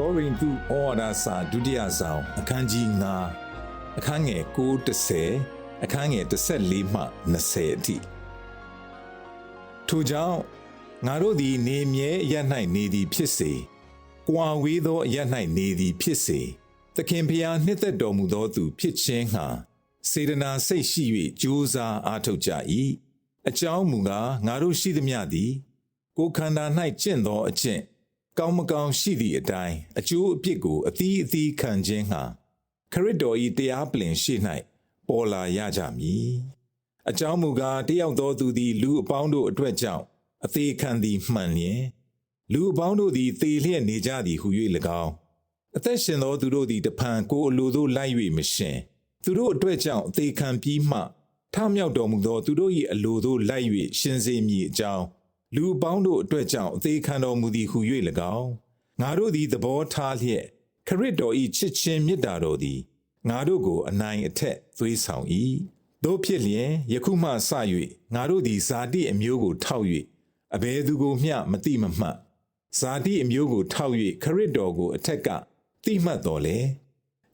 ကောရိန္သုဩဝါဒစာဒုတိယဆောင်အခန်းကြီး9အခန်းငယ်9:30အခန်းငယ်14မှ20အထိထို့ကြောင့်ငါတို့သည်နေမြဲအရ၌နေသည်ဖြစ်စေကွာဝေးသောအရ၌နေသည်ဖြစ်စေသခင်ဖျားနှစ်သက်တော်မူသောသူဖြစ်ခြင်းဟာစေတနာစိတ်ရှိ၍ကြိုးစားအားထုတ်ကြ၏အကြောင်းမူကားငါတို့ရှိသမျှသည်ကိုယ်ခန္ဓာ၌ကျင့်သောအကျင့် ကောင်းမကောင်းရှိသည့်အတိုင်းအကျိုးအပြစ်ကိုအသီးအသီးခံခြင်းဟာခရစ်တော်၏တရားပလင်ရှိ၌ပေါ်လာရကြမည်အကြောင်းမူကားတယောက်သောသူသည်လူအပေါင်းတို့အတွက်ကြောင့်အသေးခံသည်မှန်လျင်လူအပေါင်းတို့သည်သေလျက်နေကြသည်ဟု၍၎င်းအသက်ရှင်သောသူတို့သည်တဖန်ကိုယ်အလိုသို့လိုက်၍မရှင်သူတို့အတွက်ကြောင့်အသေးခံပြီးမှထမြောက်တော်မူသောသူတို့၏အလိုသို့လိုက်၍ရှင်စေမည်အကြောင်း လူအပေါင်းတို့အတွက်ကြောင့်အသေးခံတော်မူသည်ဟု၍၎င်းငါတို့သည်သဘောထားလျက်ခရစ်တော်၏ချစ်ခြင်းမေတ္တာတော်သည်ငါတို့ကိုအနိုင်အထက်သွေးဆောင်၏တို့ဖြစ်လျင်ယခုမှစ၍ငါတို့သည်ဇာတိအမျိုးကိုထောက်၍အဘယ်သူကိုမျှမတိမမှတ်ဇာတိအမျိုးကိုထောက်၍ခရစ်တော်ကိုအထက်ကတိမှတ်တော်လေ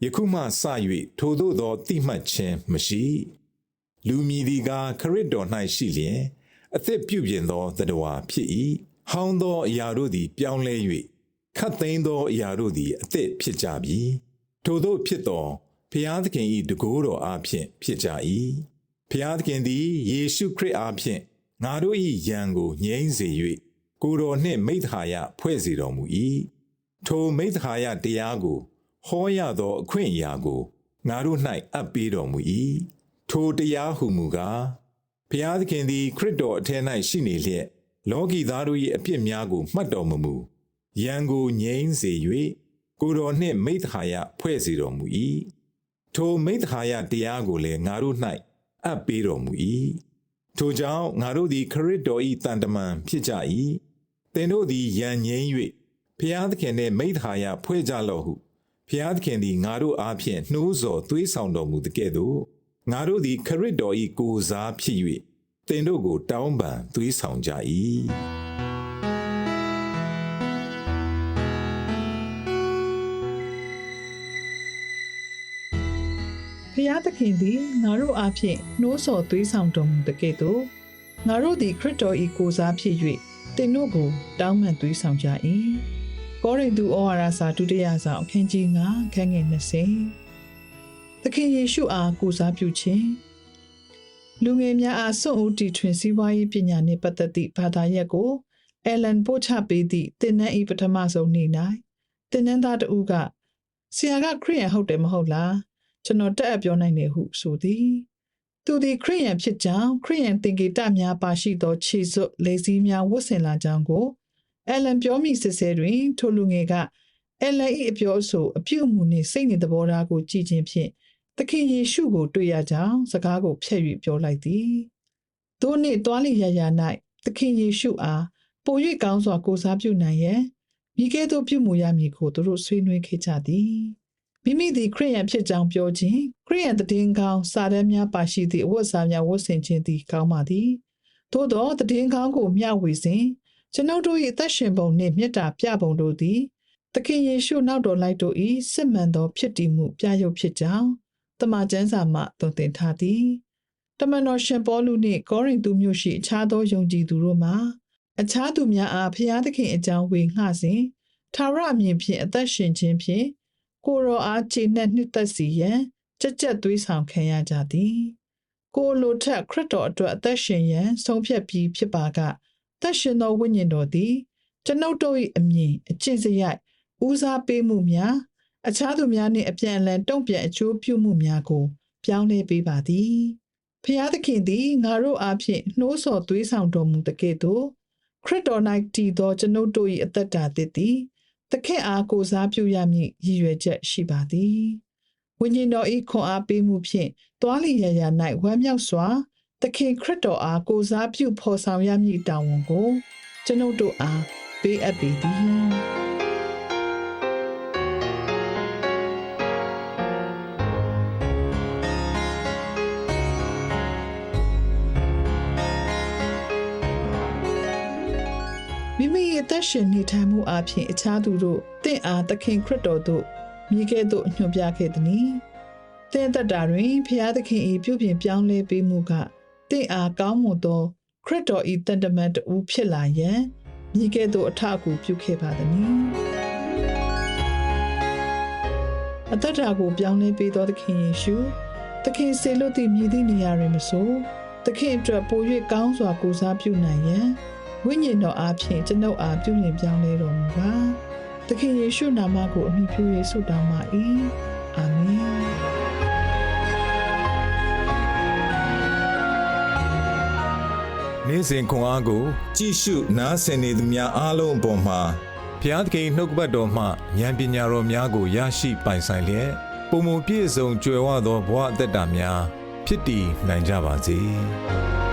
ယခုမှစ၍ထိုသို့သောတိမှတ်ခြင်းမရှိ လူမည်ဒီကားခရစ်တော်၌ရှိလျင် အသက်ပြုပြင်သောသတ္တဝါဖြစ်၏ဟောင်းသောအရာတို့သည် ပြောင်းလဲ၍ခတ်သိမ်းသောအရာတို့သည်အသက်ဖြစ်ကြပြီထိုသို့ဖြစ်သောဖျားသခင်၏တကိုးတော်အားဖြင့်ဖြစ်ကြ၏ဖျားသခင်သည်ယေရှုခရစ်အားဖြင့်ငါတို့၏ယံကိုငြိမ်းစေ၍ကိုယ်တော်နှင့်မိဿဟာယဖွဲ့စေတော်မူ၏ထိုမိဿဟာယတရားကိုဟောရသောအခွင့်အရာကိုငါတို့၌အပ်ပေးတော်မူ၏ထိုတရားဟုမူကား ဖျားသခင်သည်ခရစ်တော်အထက်၌ရှိနေလျက်လောကီသားတို့၏အပြစ်များကိုမှတ်တော်မမူယံကိုငြိမ်းစေ၍ကိုယ်တော်နှင့်မိဿဟာယဖွဲ့စေတော်မူ၏ထိုမိဿဟာယတရားကိုလည်းငါတို့၌အပ်ပေးတော်မူ၏ထိုကြောင့်ငါတို့သည်ခရစ်တော်၏တန်တမန်ဖြစ်ကြ၏သင်တို့သည်ယံငြိမ်း၍ဖျားသခင်နှင့်မိဿဟာယဖွဲ့ကြလော့ဟုဖျားသခင်သည်ငါတို့အားဖြင့်နှိုးဆော်သွေးဆောင်တော်မူတဲ့ကဲ့သို့ ငါတို့သည်ခရစ်တော်၏ကိုယ်စားဖြစ်၍သင်တို့ကိုတောင်းပန်သွေးဆောင်ကြ၏။ဖျားသခင်သည်ငါတို့အားဖြင့်နှိုးဆော်သွေးဆောင်တော်မူတဲ့ကဲ့သို့ငါတို့သည်ခရစ်တော်၏ကိုယ်စားဖြစ်၍တင်တို့ကိုတောင်းပန်သွေးဆောင်ကြ၏ကောရိန္သုဩဝါဒစာဒုတိယဆောင်အခန်းကြီး9ခန်းငယ်20 သခင်ယေရှုအားကိုယ်စားပြုခြင်းလူငယ်များအားစွန့်ဦးတီထွင်စည်းဝါးရေးပညာနှင့်ပတ်သက်သည့်ဘာသာရပ်ကိုအယ်လန်ပို့ချပေးသည့်တင်နန်း၏ပထမဆုံးနေ့၌တင်နန်းသားတဦးကဆရာကခရိယန်ဟုတ်တယ်မဟုတ်လားကျွန်တော်တက်အပ်ပြောနိုင်တယ်ဟုဆိုသည်သူသည်ခရိယန်ဖြစ်ကြောင်းခရိယန်သင်္ကေတများပါရှိသောခြေစွပ်လက်စည်းများဝတ်ဆင်လာကြောင်းကိုအလန်ပြောမိစစ်ဆဲတွင်ထိုလူငယ်ကအလန်၏အပြောအဆိုအပြုအမူနှင့်စိတ်နေသဘောထားကိုကြည်ခြင်းဖြင့် သခင်ယေရှုကို တွေ့ရကြောင်းစကားကိုဖျက်၍ပြောလိုက်သည်သို့နှင့်တွားလီရရ၌သခင်ယေရှုအားပို၍ကောင်းစွာကိုးစားပြုနိုင်ရန်မိကဲ့သို့ပြုမူရမည်ကိုသူတို့ဆွေးနွေးခဲ့ကြသည်မိမိသည်ခရိယန်ဖြစ်ကြောင်းပြောခြင်းခရိယန်တည်င်းကောင်းစာတမ်းများပါရှိသည့်အဝတ်စားများဝတ်ဆင်ခြင်းသည်ကောင်းပါသည်သို့သောတည်င်းကောင်းကိုမျှဝေစဉ်ကျွန်ုပ်တို့၏အသက်ရှင်ပုံနှင့်မေတ္တာပြပုံတို့သည်သခင်ယေရှုနောက်တော်လိုက်တို့၏စစ်မှန်သောဖြစ်တည်မှုပြရုပ်ဖြစ်ကြောင်း တမန်ကျမ်းစာမှသွန်သင်ထားသည်တမန်တော်ရှင်ပေါလုနှင့်ကောရိန္သုမြို့ရှိအခြားသောယုံကြည်သူတို့မှာအခြားသူများအားဖျားသခင်အကြောင်းဝေငှစဉ်သာရအမြင်ဖြင့်အသက်ရှင်ခြင်းဖြင့်ကိုရောအားခြေနဲ့နှစ်သက်စီရန်ကြက်ကြက်သွေးဆောင်ခံရကြသည်ကိုလိုထက်ခရစ်တော်အတွက်အသက်ရှင်ရန်ဆုံးဖြတ်ပြီးဖြစ်ပါကသက်ရှင်သောဝိညာဉ်တော်သည်ကျွန်ုပ်တို့၏အမြင်အကျင့်စရိုက်ဦးစားပေးမှုများ အခြားသူများနှင့်အပြန်အလှန်တုံ့ပြန်အကျိုးပြုမှုများကို ပြောင်းလဲပေးပါသည်ဖျားသခင်သည်ငါတို့အားဖြင့်နှိုးဆော်သွေးဆောင်တော်မူတဲ့ကဲ့သို့ခခရစ်တော်၌တည်သောကျွန်ုပ်တို့၏အသက်တာသစ်သည်သခင်အားကိုးစားပြုရမည်ရည်ရွယ်ချက်ရှိပါသည်ဝိညာဉ်တော်၏ခွန်အားပေးမှုဖြင့်တွားလီရရ၌ဝမ်းမြောက်စွာသခင်ခရစ်တော်အားကိုးစားပြုဖော်ဆောင်ရမည်တာဝန်ကို ကျွန်ုပ်တို့အားပေးအပ်ပေသည် အသက်ရှင်နေထိုင်မှုအပြင်အခြားသူတို့တင့်အားသခင်ခရစ်တော်တို့မြည်ကဲ့သို့ညွှန်ပြခဲ့သည်။တင့်သက်တာတွင်ဖျားသခင်၏ပြုပြင်ပြောင်းလဲပေးမှုကတင့်အားကောင်းမွန်သောခရစ်တော်၏တန်တမန်တူဖြစ်လာရန်မြည်ကဲ့သို့အထအကူပြုခဲ့ပါသည်။အသက်တာကိုပြောင်းလဲပေးသောသခင်ယေရှုသခင်စေလွတ်သည့်မြည်သည့်နေရာတွင်မဆိုသခင်အတွက်ပို၍ကောင်းစွာကိုးစားပြုနိုင်ရန် ဝိညာဉ်တော်အားဖြင့်ကျွန်ုပ်အားပြုမြင်ပြောင်းလဲတော်မူပါသခင်ယေရှုနာမကိုအမိပြု၍ဆုတောင်းပါ၏အာမင်နေ့စဉ်ခွန်အားကို ကြည့်ရှုနားဆင်နေသူများအားလုံးအပေါ်မှာဘုရားသခင်နှုတ်ကပတ်တော်မှဉာဏ်ပညာတော်များကိုရရှိပိုင်ဆိုင်လျက်ပုံပုံပြည့်စုံကြွယ်ဝသောဘဝအသက်တာများဖြစ်တည်နိုင်ကြပါစေ။